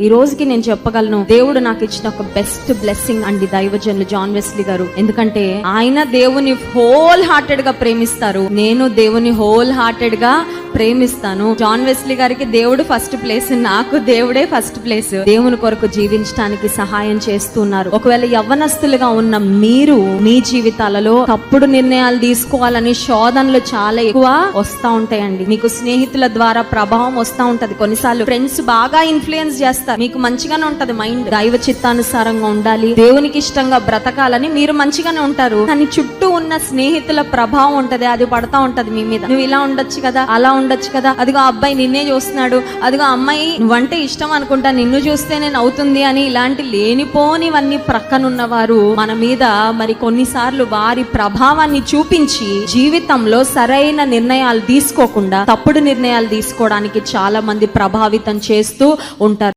ఈ రోజుకి నేను చెప్పగలను దేవుడు నాకు ఇచ్చిన ఒక బెస్ట్ బ్లెస్సింగ్ అండి దైవజనులు జాన్ వెస్లీ గారు. ఎందుకంటే ఆయన దేవుని హోల్ హార్టెడ్గా ప్రేమిస్తారు. నేను దేవుని హోల్ హార్టెడ్గా ప్రేమిస్తాను. జాన్ వెస్లీ గారికి దేవుడు ఫస్ట్ ప్లేస్ నాకు దేవుడే ఫస్ట్ ప్లేస్. దేవుని కొరకు జీవించడానికి సహాయం చేస్తున్నారు. ఒకవేళ యవ్వనస్తులుగా ఉన్న మీరు మీ జీవితాలలో తప్పుడు నిర్ణయాలు తీసుకోవాలని శోధనలు చాలా ఎక్కువ వస్తా ఉంటాయండి. మీకు స్నేహితుల ద్వారా ప్రభావం వస్తా ఉంటది. కొన్నిసార్లు ఫ్రెండ్స్ బాగా ఇన్ఫ్లుయెన్స్ చేస్తారు. మీకు మంచిగానే ఉంటది మైండ్ దైవ చిత్తానుసారంగా ఉండాలి. దేవునికి ఇష్టంగా బ్రతకాలని మీరు మంచిగానే ఉంటారు. కానీ చుట్టూ ఉన్న స్నేహితుల ప్రభావం ఉంటది. అది పడతా ఉంటది మీ మీద. నువ్వు ఇలా ఉండొచ్చు కదా అలా ఉండొచ్చు కదా? అదిగో అబ్బాయి నిన్నే చూస్తున్నాడు. అదిగో అమ్మాయి వంట ఇష్టం అనుకుంటా నిన్ను చూస్తేనే నవ్వుతుంది అని ఇలాంటి లేనిపోనివన్నీ ప్రక్కనున్న వారు మన మీద మరి కొన్నిసార్లు వారి ప్రభావాన్ని చూపించి జీవితంలో సరైన నిర్ణయాలు తీసుకోకుండా తప్పుడు నిర్ణయాలు తీసుకోవడానికి చాలా మంది ప్రభావితం చేస్తూ ఉంటారు.